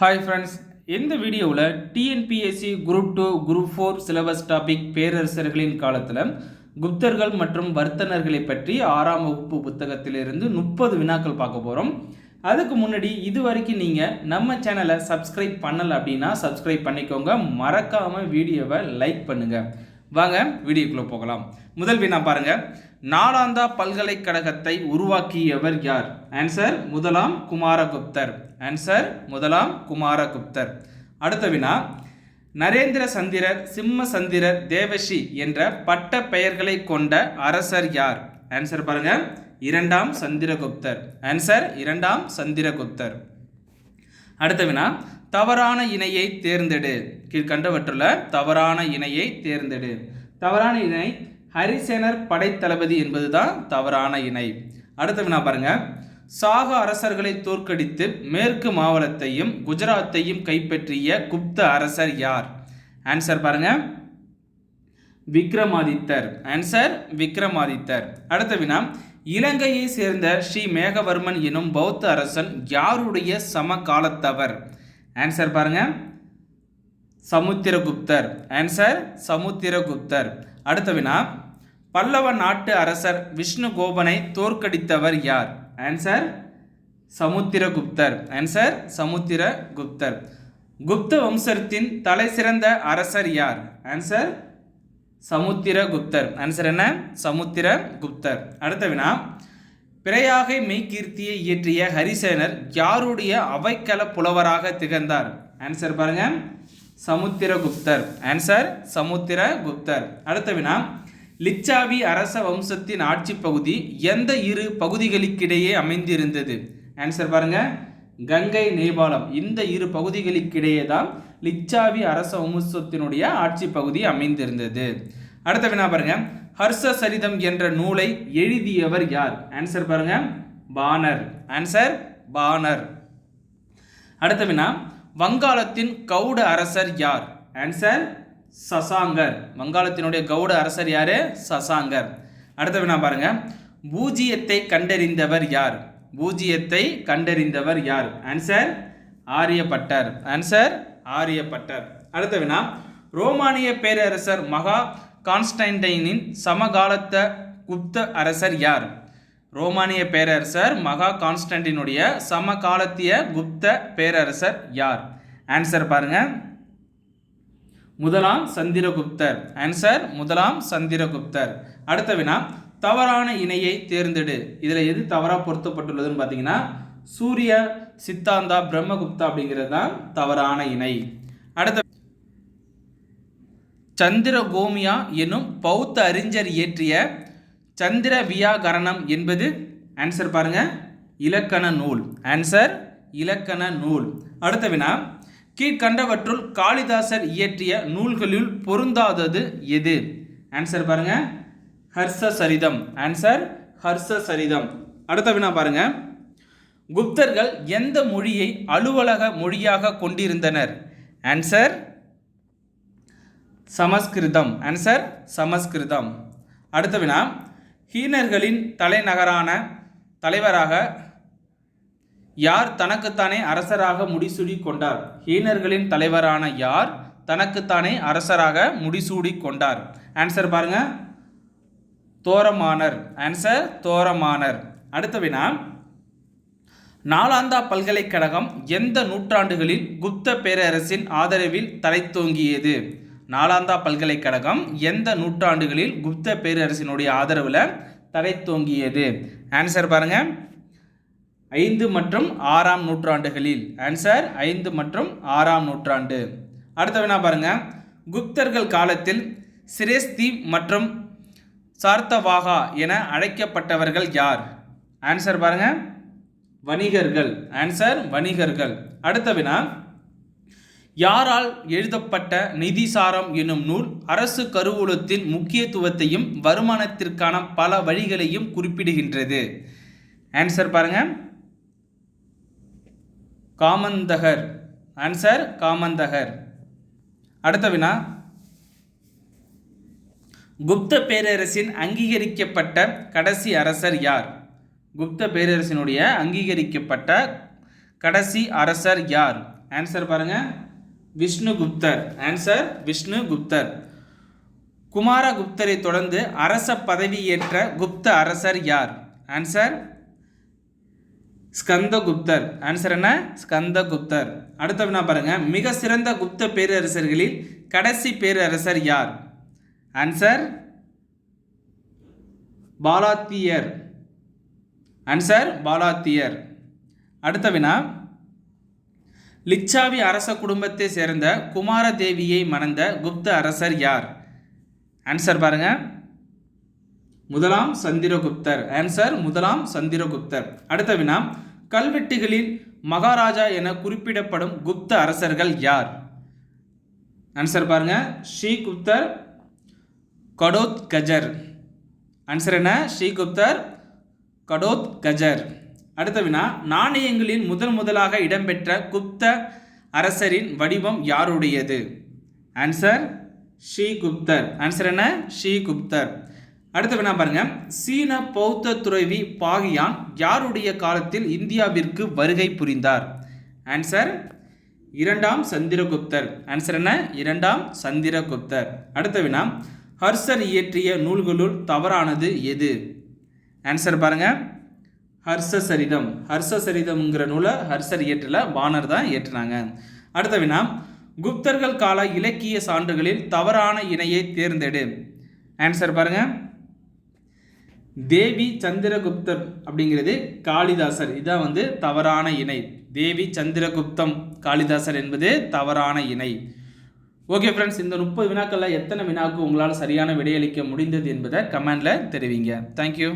Hi friends இந்த வீடியோவில் TNPSC group two group four syllabus topic பேரரசர்களின் காலத்தில் குப்தர்கள் மற்றும் வர்த்தனர்களை பற்றி ஆறாம் வகுப்பு புத்தகத்திலிருந்து முப்பது வினாக்கள் பார்க்க போகிறோம் அதுக்கு முன்னாடி இது வரைக்கும் நீங்கள் நம்ம சேனலை சப்ஸ்கிரைப் பண்ணலை அப்படின்னா சப்ஸ்கிரைப் பண்ணிக்கோங்க. மறக்காமல் வீடியோவை லைக் பண்ணுங்கள் வாங்க வீடியோக்குள்ளே போகலாம். முதல் வினா பாருங்கள் நாளாந்தா பல்கலைக்கழகத்தை உருவாக்கியவர் யார்? ஆன்சர் முதலாம் குமாரகுப்தர். ஆன்சர் முதலாம் குமாரகுப்தர். அடுத்த வினா நரேந்திர சந்திரர் சிம்ம சந்திரர் தேவஷி என்ற பட்ட பெயர்களை கொண்ட அரசர் யார்? ஆன்சர் பாருங்க. இரண்டாம் சந்திரகுப்தர். ஆன்சர் இரண்டாம் சந்திரகுப்தர். அடுத்த வினா தவறான இணையை தேர்ந்தெடு. கீழ்கண்டவற்றுள்ள தவறான இணையை தேர்ந்தெடு. தவறான இணை ஹரிசேனர் படைத்தளபதி என்பதுதான் தவறான இணை. அடுத்த வினா பாருங்க. சாக அரசர்களை தோற்கடித்து மேற்கு மாவட்டத்தையும் குஜராத்தையும் கைப்பற்றிய குப்த அரசர் யார்? ஆன்சர் பாருங்க. விக்ரமாதித்தர். ஆன்சர் விக்ரமாதித்தர். அடுத்த வினா. இலங்கையை சேர்ந்த ஸ்ரீ மேகவர்மன் எனும் பௌத்த அரசன் யாருடைய சமகாலத்தவர்? ஆன்சர் பாருங்க. சமுத்திரகுப்தர். ஆன்சர் சமுத்திரகுப்தர். அடுத்த வினா பல்லவ நாட்டு அரசர் விஷ்ணு கோபனை தோற்கடித்தவர் யார்? ஆன்சர் சமுத்திரகுப்தர். ஆன்சர் சமுத்திரகுப்தர். குப்த வம்சத்தின் தலை சிறந்த அரசர் யார்? ஆன்சர் சமுத்திரகுப்தர். ஆன்சர் என்ன? சமுத்திரகுப்தர். அடுத்த வினா பிறையாகை மெய்கீர்த்தியை இயற்றிய ஹரிசேனர் யாருடைய அவைக்கல புலவராக திகழ்ந்தார்? ஆன்சர் பாருங்க. சமுத்திரகுப்தர். ஆன்சர் சமுத்திரகுப்தர். அடுத்த வினா லிச்சாவி அரச வம்சத்தின் ஆட்சி பகுதி எந்த இரு பகுதிகளுக்கிடையே அமைந்திருந்தது? ஆன்சர் பாருங்க. கங்கை நேபாளம். இந்த இரு பகுதிகளுக்கிடையே தான் லிச்சாவி அரச வம்சத்தினுடைய ஆட்சி பகுதி அமைந்திருந்தது. அடுத்த வினா பாருங்க. ஹர்ஷ சரிதம் என்ற நூலை எழுதியவர் யார்? ஆன்சர் பாருங்க. பானர் ஆன்சர் பானர் அடுத்த வினா. வங்காளத்தின் கவுட அரசர் யார்? ஆன்சர் சசாங்கர். வங்காளத்தினுடைய கவுட அரசர் யாரு? சசாங்கர். அடுத்த வினா பாருங்க. பூஜ்ஜியத்தை கண்டறிந்தவர் யார்? பூஜ்ஜியத்தை கண்டறிந்தவர் யார்? ஆன்சர் ஆரியப்பட்டர். ஆன்சர் ஆரியப்பட்டர். அடுத்த வினா. ரோமானிய பேரரசர் மகா கான்ஸ்டைன்டைனின் சமகாலத்த குப்த அரசர் யார்? ரோமானிய பேரரசர் மகா கான்ஸ்டன்டினுடைய சமகாலத்திய குப்த பேரரசர் யார்? ஆன்சர் பாருங்க. முதலாம் சந்திரகுப்தர். ஆன்சர் முதலாம் சந்திரகுப்தர். அடுத்த வினா தவறான இணையை தேர்ந்தெடு. இதில் எது தவறாக பொருத்தப்பட்டுள்ளதுன்னு பார்த்தீங்கன்னா சூரிய சித்தாந்தா பிரம்மகுப்தா அப்படிங்கிறது தான் தவறான இணை. அடுத்த சந்திரகோமியா எனும் பௌத்த அறிஞர் இயற்றிய சந்திர வியாகரணம் என்பது ஆன்சர் பாருங்க. இலக்கண நூல். ஆன்சர் இலக்கண நூல். அடுத்த வினா கீழ்கண்டவற்றுள் காளிதாசர் இயற்றிய நூல்களில் பொருந்தாதது எது? ஆன்சர் பாருங்க. ஹர்ஷ சரிதம் ஆன்சர் ஹர்ஷ சரிதம் அடுத்த வினா பாருங்க. குப்தர்கள் எந்த மொழியை அலுவலக மொழியாக கொண்டிருந்தனர்? ஆன்சர் சமஸ்கிருதம். ஆன்சர் சமஸ்கிருதம். அடுத்த வினா ஹீனர்களின் தலைநகரான தலைவராக யார் தனக்குத்தானே அரசராக முடிசூடி கொண்டார்? ஹீனர்களின் தலைவரான யார் தனக்குத்தானே அரசராக முடிசூடி கொண்டார்? ஆன்சர் பாருங்க. தோரமானர். ஆன்சர் தோரமானர். அடுத்த வினா. நாலாந்தா பல்கலைக்கழகம் எந்த நூற்றாண்டுகளில் குப்த பேரரசின் ஆதரவில் தலைத்தோங்கியது நாலாந்தா பல்கலைக்கழகம் எந்த நூற்றாண்டுகளில் குப்த பேரரசினுடைய ஆதரவில் தலைத்தோங்கியது ஆன்சர் பாருங்க. ஐந்து மற்றும் ஆறாம் நூற்றாண்டுகளில். ஆன்சர் ஐந்து மற்றும் ஆறாம் நூற்றாண்டு. அடுத்த வினா பாருங்க. குப்தர்கள் காலத்தில் சிரேஸ்தி மற்றும் சார்த்தவாகா என அழைக்கப்பட்டவர்கள் யார்? ஆன்சர் பாருங்க. வணிகர்கள். ஆன்சர் வணிகர்கள். அடுத்த வினா யாரால் எழுதப்பட்ட நிதிசாரம் எனும் நூல் அரசு கருவூலத்தின் முக்கியத்துவத்தையும் வருமானத்திற்கான பல வழிகளையும் குறிப்பிடுகின்றது. ஆன்சர் பாருங்க. காமந்தகர். ஆன்சர் காமந்தகர். அடுத்த வினா. குப்த பேரரசின் அங்கீகரிக்கப்பட்ட கடைசி அரசர் யார்? குப்த பேரரசினுடைய அங்கீகரிக்கப்பட்ட கடைசி அரசர் யார்? ஆன்சர் பாருங்கள் விஷ்ணுகுப்தர். ஆன்சர் விஷ்ணுகுப்தர். குமாரகுப்தரை தொடர்ந்து அரச பதவி ஏற்ற குப்த அரசர் யார்? ஆன்சர் ஸ்கந்தகுப்தர். ஆன்சர் என்ன? ஸ்கந்தகுப்தர். அடுத்த வினா பாருங்க. மிக சிறந்த குப்த பேரரசர்களில் கடைசி பேரரசர் யார்? ஆன்சர் பாலாத்தியர். ஆன்சர் பாலாத்தியர். அடுத்த வினா லிச்சாவி அரச குடும்பத்தை சேர்ந்த குமாரதேவியை மணந்த குப்த அரசர் யார்? ஆன்சர் பாருங்க. முதலாம் சந்திரகுப்தர். ஆன்சர் முதலாம் சந்திரகுப்தர். அடுத்த வினா கல்வெட்டுகளில் மகாராஜா என குறிப்பிடப்படும் குப்த அரசர்கள் யார்? ஆன்சர் பாருங்க. ஸ்ரீகுப்தர் கடோத் கஜர் ஆன்சர் என்ன? ஸ்ரீகுப்தர் கடோத் கஜர் அடுத்த வினா நாணயங்களின் முதல் முதலாக இடம்பெற்ற குப்த அரசரின் வடிவம் யாருடையது? ஆன்சர் ஸ்ரீகுப்தர் ஆன்சர் என்ன? ஸ்ரீகுப்தர் அடுத்த வினா பாருங்க. சீன பௌத்த துறவி பாகியான் யாருடைய காலத்தில் இந்தியாவிற்கு வருகை புரிந்தார்? ஆன்சர் இரண்டாம் சந்திரகுப்தர். ஆன்சர் என்ன? இரண்டாம் சந்திரகுப்தர். அடுத்த வினா ஹர்ஷர் இயற்றிய நூல்களுள் தவறானது எது? ஆன்சர் பாருங்கள் ஹர்ஷ சரிதம் ஹர்ஷ சரிதம்ங்கிற நூலை ஹர்ஷர் இயற்றில் பானர் தான் இயற்றினாங்க. அடுத்த வினா குப்தர்கள் கால இலக்கிய சான்றுகளில் தவறான இணையை தேர்ந்தெடு. ஆன்சர் பாருங்க. தேவி சந்திரகுப்தர் அப்படிங்கிறது காளிதாசர். இதான் வந்து தவறான இணை. தேவி சந்திரகுப்தம் காளிதாசர் என்பது தவறான இணை. ஓகே ஃப்ரெண்ட்ஸ் இந்த முப்பது வினாக்களில் எத்தனை வினாக்கு உங்களால் சரியான விடையளிக்க முடிந்தது என்பதை கமெண்டில் தெரிவிங்க. தேங்க்யூ